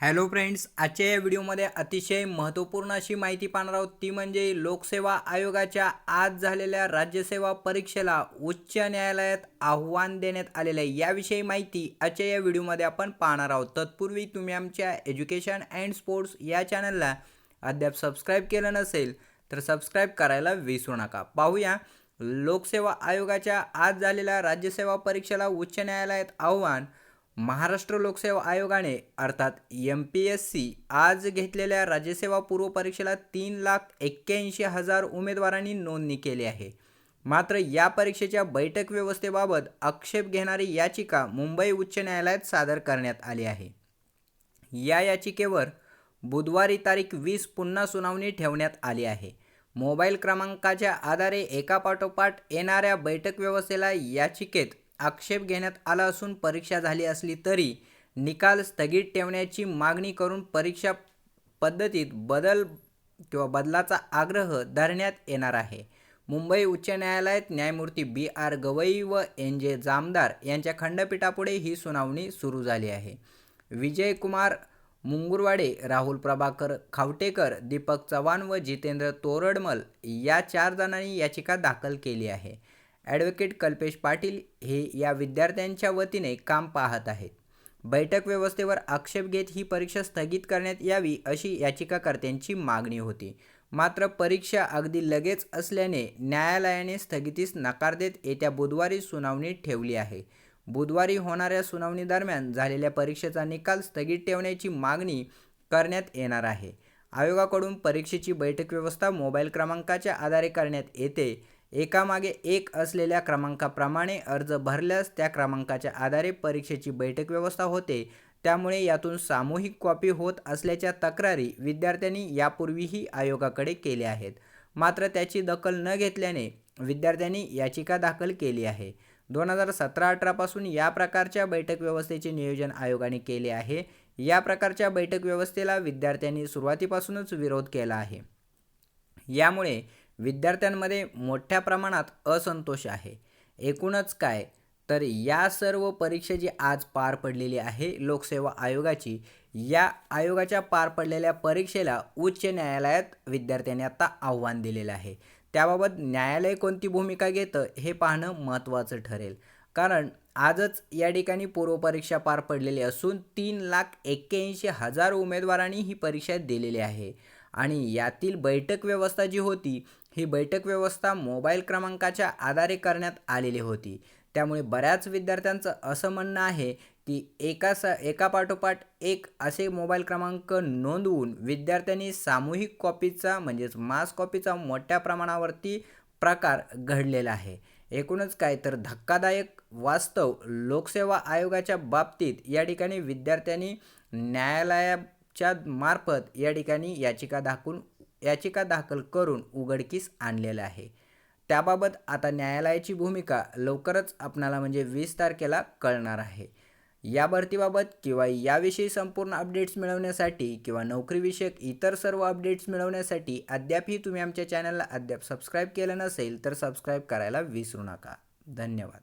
Hello friends आजच्या या व्हिडिओमध्ये अतिशय महत्त्वपूर्ण अशी माहिती पाहणार आहोत. ती म्हणजे लोकसेवा आयोगाच्या आज झालेल्या राज्यसेवा परीक्षेला उच्च न्यायालयात आव्हान देण्यात आलेलं आहे. याविषयी माहिती आजच्या या व्हिडिओमध्ये आपण पाहणार आहोत. तत्पूर्वी तुम्ही आमच्या एज्युकेशन अँड स्पोर्ट्स या चॅनलला अद्याप सबस्क्राईब केलं नसेल तर सबस्क्राईब करायला विसरू नका. पाहूया लोकसेवा आयोगाच्या आज झालेल्या राज्यसेवा परीक्षेला उच्च न्यायालयात आव्हान महाराष्ट्र लोकसेवा आयोगाने अर्थात एम पी एस सी आज घेतलेल्या राज्यसेवा पूर्व परीक्षेला तीन लाख एक्क्याऐंशी हजार उमेदवारांनी नोंदणी केली आहे. मात्र या परीक्षेच्या बैठक व्यवस्थेबाबत आक्षेप घेणारी याचिका मुंबई उच्च न्यायालयात सादर करण्यात आली आहे. या याचिकेवर बुधवारी तारीख वीस पुन्हा सुनावणी ठेवण्यात आली आहे. मोबाईल क्रमांकाच्या आधारे एकापाठोपाठ येणाऱ्या बैठक व्यवस्थेला याचिकेत आक्षेप घेण्यात आला असून परीक्षा झाली असली तरी निकाल स्थगित ठेवण्याची मागणी करून परीक्षा पद्धतीत बदल किंवा बदलाचा आग्रह धरण्यात येणार आहे. मुंबई उच्च न्यायालयात न्यायमूर्ती बी आर गवई व एन जे जामदार यांच्या खंडपीठापुढे ही सुनावणी सुरू झाली आहे. विजय कुमार मुंगुरवाडे राहुल प्रभाकर खावटेकर दीपक चव्हाण व जितेंद्र तोरडमल या चार जणांनी याचिका दाखल केली आहे. ॲडव्होकेट कल्पेश पाटील हे या विद्यार्थ्यांच्या वतीने काम पाहत आहेत. बैठक व्यवस्थेवर आक्षेप घेत ही परीक्षा स्थगित करण्यात यावी अशी याचिकाकर्त्यांची मागणी होती. मात्र परीक्षा अगदी लगेच असल्याने न्यायालयाने स्थगितीस नकार देत येत्या बुधवारी सुनावणी ठेवली आहे. बुधवारी होणाऱ्या सुनावणीदरम्यान झालेल्या परीक्षेचा निकाल स्थगित ठेवण्याची मागणी करण्यात येणार आहे. आयोगाकडून परीक्षेची बैठक व्यवस्था मोबाईल क्रमांकाच्या आधारे करण्यात येते एकामागे एक असलेल्या क्रमांकाप्रमाणे अर्ज भरल्यास त्या क्रमांकाच्या आधारे परीक्षेची बैठक व्यवस्था होते. त्यामुळे यातून सामूहिक कॉपी होत असल्याच्या तक्रारी विद्यार्थ्यांनी यापूर्वीही आयोगाकडे केल्या आहेत. मात्र त्याची दखल न घेतल्याने विद्यार्थ्यांनी याचिका दाखल केली आहे. दोन हजार सतरा अठरापासून या प्रकारच्या बैठक व्यवस्थेचे नियोजन आयोगाने केले आहे. या प्रकारच्या बैठक व्यवस्थेला विद्यार्थ्यांनी सुरुवातीपासूनच विरोध केला आहे. यामुळे विद्यार्थ्यांमध्ये मोठ्या प्रमाणात असंतोष आहे. एकूणच काय? तर या सर्व परीक्षा जी आज पार पडलेली आहे लोकसेवा आयोगाची या आयोगाच्या पार पडलेल्या परीक्षेला उच्च न्यायालयात विद्यार्थ्यांनी आता आव्हान दिलेलं आहे. त्याबाबत न्यायालय कोणती भूमिका घेतं हे पाहणं महत्त्वाचं ठरेल. कारण आजच या ठिकाणी पूर्वपरीक्षा पार पडलेली असून तीन लाख एक्क्याऐंशी हजार उमेदवारांनी ही परीक्षा दिलेली आहे. आणि यातील बैठक व्यवस्था जी होती ही बैठक व्यवस्था मोबाईल क्रमांकाच्या आधारे करण्यात आलेली होती. त्यामुळे बऱ्याच विद्यार्थ्यांचं असं म्हणणं आहे की एका स एकापाठोपाठ एक असे मोबाईल क्रमांक नोंदवून विद्यार्थ्यांनी सामूहिक कॉपीचा म्हणजेच मास कॉपीचा मोठ्या प्रमाणावरती प्रकार घडलेला आहे. एकूणच काय तर धक्कादायक वास्तव लोकसेवा आयोगाच्या बाबतीत या ठिकाणी विद्यार्थ्यांनी न्यायालयाच्या मार्फत या ठिकाणी याचिका दाखवून याचिका दाखल करून उघडकीस आणलेलं आहे. त्याबाबत आता न्यायालयाची भूमिका लवकरच आपणाला म्हणजे वीस तारखेला कळणार आहे. या भरतीबाबत किंवा याविषयी संपूर्ण अपडेट्स मिळवण्यासाठी किंवा नोकरीविषयक इतर सर्व अपडेट्स मिळवण्यासाठी अद्यापही तुम्ही आमच्या चॅनलला अद्याप सबस्क्राईब केलं नसेल तर सबस्क्राईब करायला विसरू नका. धन्यवाद.